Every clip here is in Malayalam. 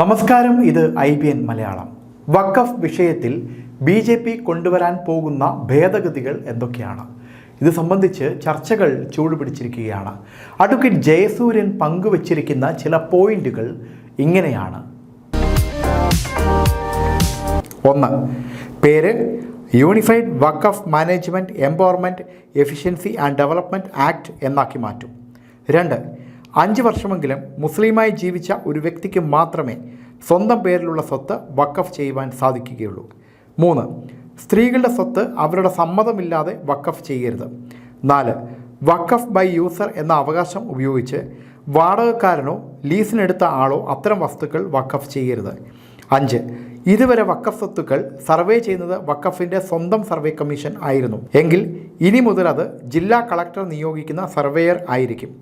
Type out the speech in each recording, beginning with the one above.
നമസ്കാരം ഇത് ഐ ബി എൻ മലയാളം. വഖഫ് വിഷയത്തിൽ ബി ജെ പി കൊണ്ടുവരാൻ പോകുന്ന ഭേദഗതികൾ എന്തൊക്കെയാണ്? ഇത് സംബന്ധിച്ച് ചർച്ചകൾ ചൂടുപിടിച്ചിരിക്കുകയാണ്. അഡ്വക്കേറ്റ് ജയസൂര്യൻ പങ്കുവച്ചിരിക്കുന്ന ചില പോയിന്റുകൾ ഇങ്ങനെയാണ്. ഒന്ന് പേര് unified Waqf management empowerment efficiency and development act എന്നാക്കി മാറ്റും. രണ്ട് അഞ്ച് വർഷമെങ്കിലും മുസ്ലിമായി ജീവിച്ച ഒരു വ്യക്തിക്ക് മാത്രമേ സ്വന്തം പേരിലുള്ള സ്വത്ത് വക്കഫ് ചെയ്യുവാൻ സാധിക്കുകയുള്ളൂ. മൂന്ന് സ്ത്രീകളുടെ സ്വത്ത് അവരുടെ സമ്മതമില്ലാതെ വക്കഫ് ചെയ്യരുത്. നാല് വക്കഫ് ബൈ യൂസർ എന്ന അവകാശം ഉപയോഗിച്ച് വാടകക്കാരനോ ലീസിനെടുത്ത ആളോ അത്തരം വസ്തുക്കൾ വക്കഫ് ചെയ്യരുത്. അഞ്ച് ഇതുവരെ വക്കഫ് സ്വത്തുക്കൾ സർവേ ചെയ്യുന്നത് വക്കഫിന്റെ സ്വന്തം സർവേ കമ്മീഷൻ ആയിരുന്നു. എങ്കിൽ ഇനി മുതൽ അത് ജില്ലാ കളക്ടർ നിയോഗിക്കുന്ന സർവേയർ ആയിരിക്കും.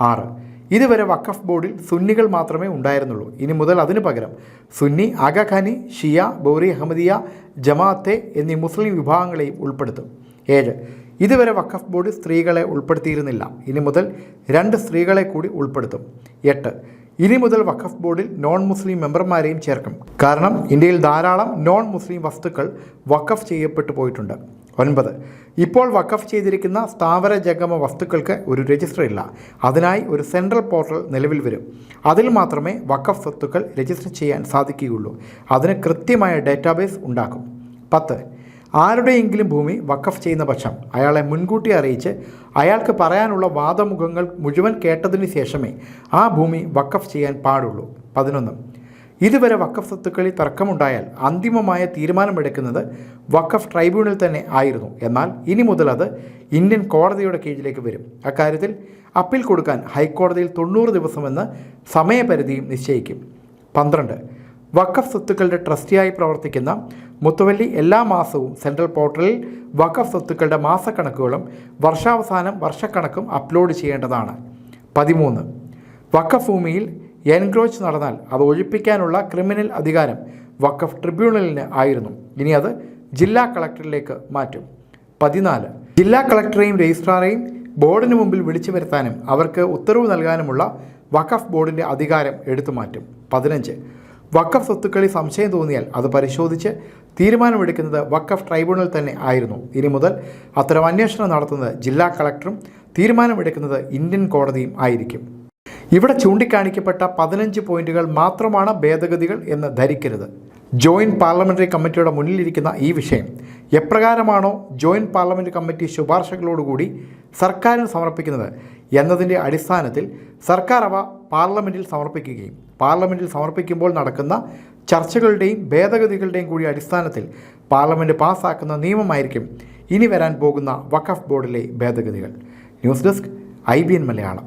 ആറ് ഇതുവരെ വഖഫ് ബോർഡിൽ സുന്നികൾ മാത്രമേ ഉണ്ടായിരുന്നുള്ളൂ. ഇനി മുതൽ അതിനു പകരം സുന്നി അഗഖാനി ഷിയ ബോറി അഹമ്മദിയ ജമാഅത്തെ എന്നീ മുസ്ലിം വിഭാഗങ്ങളെയും ഉൾപ്പെടുത്തും. ഏഴ്. ഇതുവരെ വഖഫ് ബോർഡ് സ്ത്രീകളെ ഉൾപ്പെടുത്തിയിരുന്നില്ല. ഇനി മുതൽ രണ്ട് സ്ത്രീകളെ കൂടി ഉൾപ്പെടുത്തും. എട്ട്. ഇനി മുതൽ വഖഫ് ബോർഡിൽ നോൺ മുസ്ലിം മെമ്പർമാരെയും ചേർക്കും. കാരണം ഇന്ത്യയിൽ ധാരാളം നോൺ മുസ്ലിം വസ്തുക്കൾ വഖഫ് ചെയ്യപ്പെട്ടു പോയിട്ടുണ്ട്. ഒൻപത്. ഇപ്പോൾ വഖഫ് ചെയ്തിരിക്കുന്ന സ്ഥാവര ജംഗമ വസ്തുക്കൾക്ക് ഒരു രജിസ്റ്റർ ഇല്ല. അതിനായി ഒരു സെൻട്രൽ പോർട്ടൽ നിലവിൽ വരും. അതിൽ മാത്രമേ വഖഫ് സ്വത്തുക്കൾ രജിസ്റ്റർ ചെയ്യാൻ സാധിക്കുകയുള്ളൂ. അതിന് കൃത്യമായ ഡേറ്റാബേസ് ഉണ്ടാക്കും. പത്ത്. ആരുടെയെങ്കിലും ഭൂമി വഖഫ് ചെയ്യുന്ന പക്ഷം അയാളെ മുൻകൂട്ടി അറിയിച്ച് അയാൾക്ക് പറയാനുള്ള വാദമുഖങ്ങൾ മുഴുവൻ കേട്ടതിന് ശേഷമേ ആ ഭൂമി വഖഫ് ചെയ്യാൻ പാടുള്ളൂ. പതിനൊന്ന്. ഇതുവരെ വഖഫ് സ്വത്തുക്കളിൽ തർക്കമുണ്ടായാൽ അന്തിമമായ തീരുമാനമെടുക്കുന്നത് വഖഫ് ട്രൈബ്യൂണൽ തന്നെ ആയിരുന്നു. എന്നാൽ ഇനി മുതൽ അത് ഇന്ത്യൻ കോടതിയുടെ കീഴിലേക്ക് വരും. അക്കാര്യത്തിൽ അപ്പീൽ കൊടുക്കാൻ ഹൈക്കോടതിയിൽ തൊണ്ണൂറ് ദിവസമെന്ന് സമയപരിധിയും നിശ്ചയിക്കും. പന്ത്രണ്ട്. വഖഫ് സ്വത്തുക്കളുടെ ട്രസ്റ്റിയായി പ്രവർത്തിക്കുന്ന മുത്തുവല്ലി എല്ലാ മാസവും സെൻട്രൽ പോർട്ടലിൽ വഖഫ് സ്വത്തുക്കളുടെ മാസക്കണക്കുകളും വർഷാവസാനം വർഷക്കണക്കും അപ്ലോഡ് ചെയ്യേണ്ടതാണ്. പതിമൂന്ന്. വഖഫ് ഭൂമിയിൽ എൻക്രോച്ച് നടന്നാൽ അത് ഒഴിപ്പിക്കാനുള്ള ക്രിമിനൽ അധികാരം വഖഫ് ട്രിബ്യൂണലിന് ആയിരുന്നു. ഇനി അത് ജില്ലാ കളക്ടറിലേക്ക് മാറ്റും. പതിനാല്. ജില്ലാ കളക്ടറെയും രജിസ്ട്രാറെയും ബോർഡിന് മുമ്പിൽ വിളിച്ചു വരുത്താനും അവർക്ക് ഉത്തരവ് നൽകാനുമുള്ള വഖഫ് ബോർഡിന്റെ അധികാരം എടുത്തു മാറ്റും. പതിനഞ്ച്. വഖഫ് സ്വത്തുക്കളിൽ സംശയം തോന്നിയാൽ അത് പരിശോധിച്ച് തീരുമാനമെടുക്കുന്നത് വഖഫ് ട്രൈബ്യൂണൽ തന്നെ ആയിരുന്നു. ഇനി മുതൽ അത്തരം അന്വേഷണം നടത്തുന്നത് ജില്ലാ കളക്ടറും തീരുമാനമെടുക്കുന്നത് ഇന്ത്യൻ കോടതിയും ആയിരിക്കും. ഇവിടെ ചൂണ്ടിക്കാണിക്കപ്പെട്ട പതിനഞ്ച് പോയിന്റുകൾ മാത്രമാണ് ഭേദഗതികൾ എന്ന് ധരിക്കരുത്. ജോയിന്റ് പാർലമെന്ററി കമ്മിറ്റിയുടെ മുന്നിലിരിക്കുന്ന ഈ വിഷയം എപ്രകാരമാണോ ജോയിന്റ് പാർലമെന്ററി കമ്മിറ്റി ശുപാർശകളോടുകൂടി സർക്കാരിന് സമർപ്പിക്കുന്നത് എന്നതിന്റെ അടിസ്ഥാനത്തിൽ സർക്കാർ അവ പാർലമെന്റിൽ സമർപ്പിക്കുകയും പാർലമെന്റിൽ സമർപ്പിക്കുമ്പോൾ നടക്കുന്ന ചർച്ചകളുടെയും ഭേദഗതികളുടെയും കൂടി അടിസ്ഥാനത്തിൽ പാർലമെന്റ് പാസ്സാക്കുന്ന നിയമമായിരിക്കും ഇനി വരാൻ പോകുന്ന വഖഫ് ബോർഡിലെ ഭേദഗതികൾ. News desk I B N Malayalam.